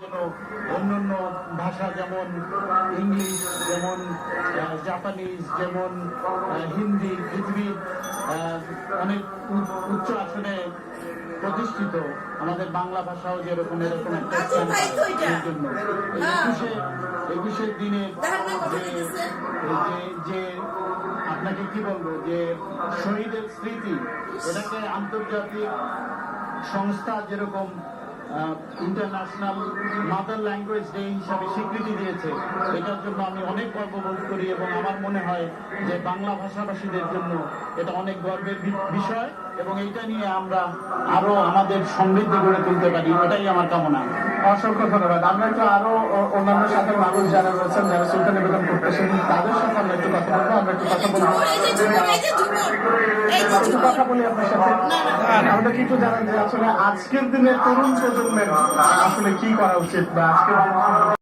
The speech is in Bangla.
যেন অন্যান্য ভাষা যেমন ইংলিশ যেমন জাপানিজ যেমন হিন্দি পৃথিবীর অনেক উচ্চ আসনে প্রতিষ্ঠিত। আমাদের বাংলা ভাষাও যেরকম এরকম একটা আচ্ছা, জন্য। হ্যাঁ। একুশে একুশের দিনে যে আপনাকে কি বলব? যে শহীদের স্মৃতি এটাকে আন্তর্জাতিক সংস্থা যেরকম ইন্টারন্যাশনাল মাদার ল্যাঙ্গুয়েজ ডে হিসাবে স্বীকৃতি দিয়েছে। এটার জন্য আমি অনেক গর্ববোধ করি এবং আমার মনে হয় যে বাংলা ভাষাভাষীদের জন্য এটা অনেক গর্বের বিষয় এবং এইটা নিয়ে আমরা আরও আমাদের সমৃদ্ধ গড়ে তুলতে পারি, এটাই আমার কামনা। অসংখ্য ধন্যবাদ। আমরা একটু আরও অন্যান্য সাথে মানুষ যারা রয়েছেন যারা সুলতান নিবেদন করতেছেন তাদের সাথে আমরা একটু কথা বলব আমরা একটু কথা বলব একটু কথা বলি আপনার সাথে। আমরা কিছু জানেন জানান যে আসলে আজকের দিনে তরুণ প্রজন্মের আসলে কি করা উচিত বা আজকের